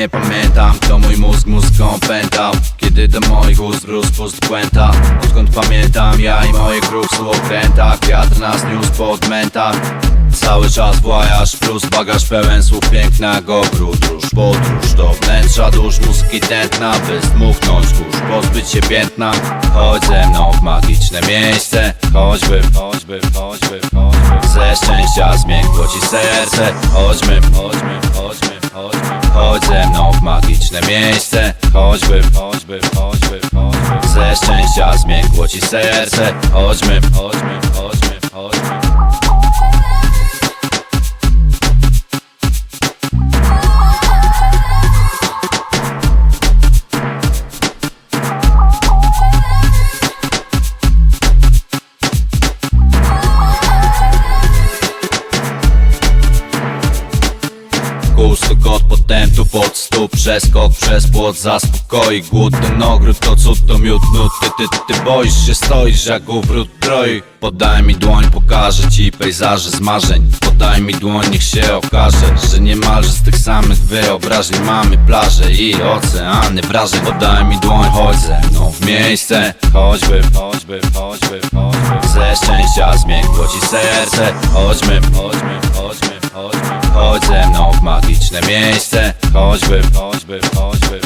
nie pamiętam Kto mój mózg muzyką pętał. Kiedy do moich ust wrósł pust puenta Odkąd pamiętam ja i moje krów okręta Wiatr nas niósł pod menta Cały czas włajasz plus bagaż pełen słów pięknego Podróż, podróż do wnętrza dusz Muzyki tętna, by zdmuchnąć kurz Pozbyć się piętna. Chodź ze mną w magiczne miejsce Choćby, choćby, choćby, choćby. Ze szczęścia zmiękło ci serce Chodźmy, chodźmy, chodźmy, chodźmy Chodź ze mną w magiczne miejsce. Choćby, choćby, choćby, choćby Ze szczęścia zmiękło ci serce. Chodźmy, chodźmy, chodźmy, pod stóp Przeskok przez płot zaspokoi Głód ten ogród to cud to miód nut Ty, ty, ty boisz się, stoisz jak wrót troi Podaj mi dłoń, pokażę ci pejzaże z marzeń. Podaj mi dłoń, niech się okaże Że niemalże z tych samych wyobrażeń Mamy plaże i oceany wrażeń Podaj mi dłoń, chodź ze mną w miejsce Choćby, choćby, choćby, choćby Ze szczęścia zmiękło ci serce Chodźmy, chodźmy, chodźmy, chodźmy Chodź ze mną w magiczne miejsce Choćby, choćby, choćby,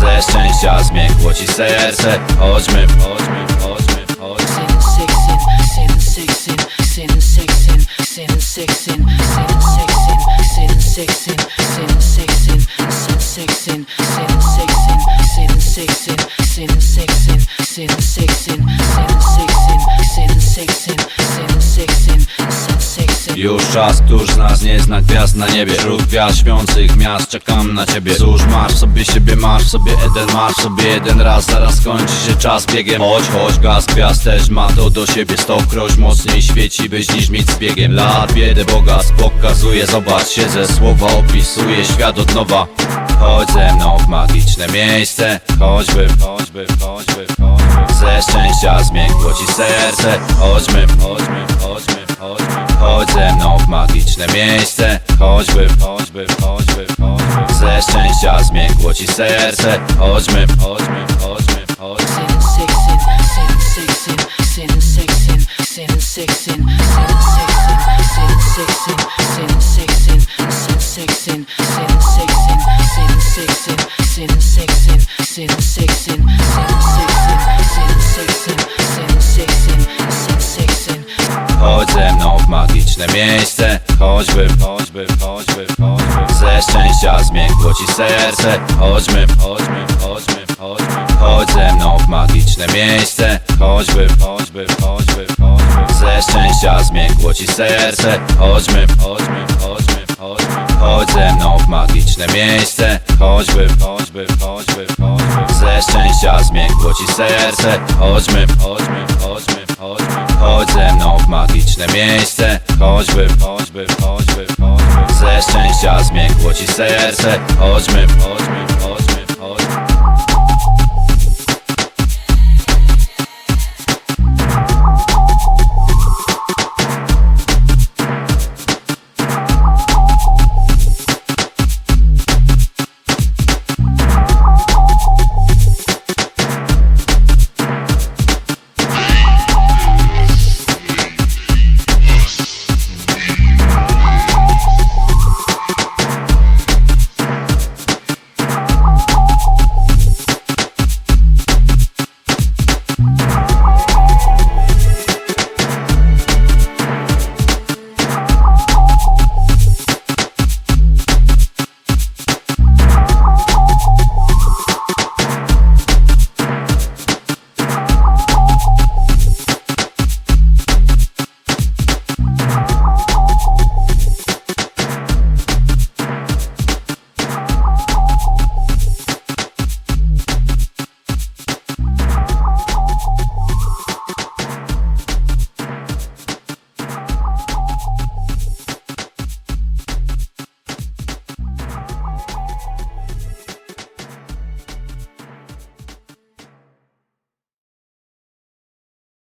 Ze szczęścia zmiękło ci serce Chodźmy, chodźmy, chodźmy, chodźmy Już czas, któż z nas nie zna gwiazd na niebie. Wśród gwiazd śpiących miast czekam na ciebie. Cóż masz sobie siebie, masz sobie Eden Masz sobie. Jeden raz, zaraz kończy się czas biegiem. Chodź, chodź, gaz gwiazd też ma to do siebie. Stokroć mocniej świeci, byś niż mieć z biegiem. Lat biedę Boga pokazuje, zobacz Siedzę, słowa opisuję świat od nowa. Chodź ze mną w magiczne miejsce. Choćby, choćby, choćby, choćby Ze szczęścia zmiękło ci serce. Chodźmy, chodźmy, chodźmy, chodźmy Chodź ze mną w magiczne miejsce Choćby, choćby, choćby, choćby Ze szczęścia zmiękło ci serce Chodźmy, chodźmy, chodźmy, chodźmy Sin and sixin, sin and sixin, sin and sixin, sin and sixin, sin and sixin, sin and sixin, sin and sixin, sin and sixin, sin and sixin, sin and sixin, sin and sixin, sin and sixin, sin and Chodź ze mną w magiczne miejsce. Choćby, choćby, choćby, choćby Ze szczęścia zmiękło ci serce. Chodźmy, chodźmy, chodźmy, chodźmy. Chodź ze mną w magiczne miejsce. Choćby, choćby, choćby, choćby Ze szczęścia zmiękło ci serce. Chodźmy, chodźmy, chodźmy, chodźmy. Chodź ze mną w magiczne miejsce. Choćby, choćby, choćby, choćby Ze szczęścia zmiękło ci serce. Chodźmy, chodźmy, chodźmy Chodź ze mną w magiczne miejsce. Choćby, choćby, choćby, choćby. Ze szczęścia zmiękło ci serce. Chodźmy, chodźmy, chodźmy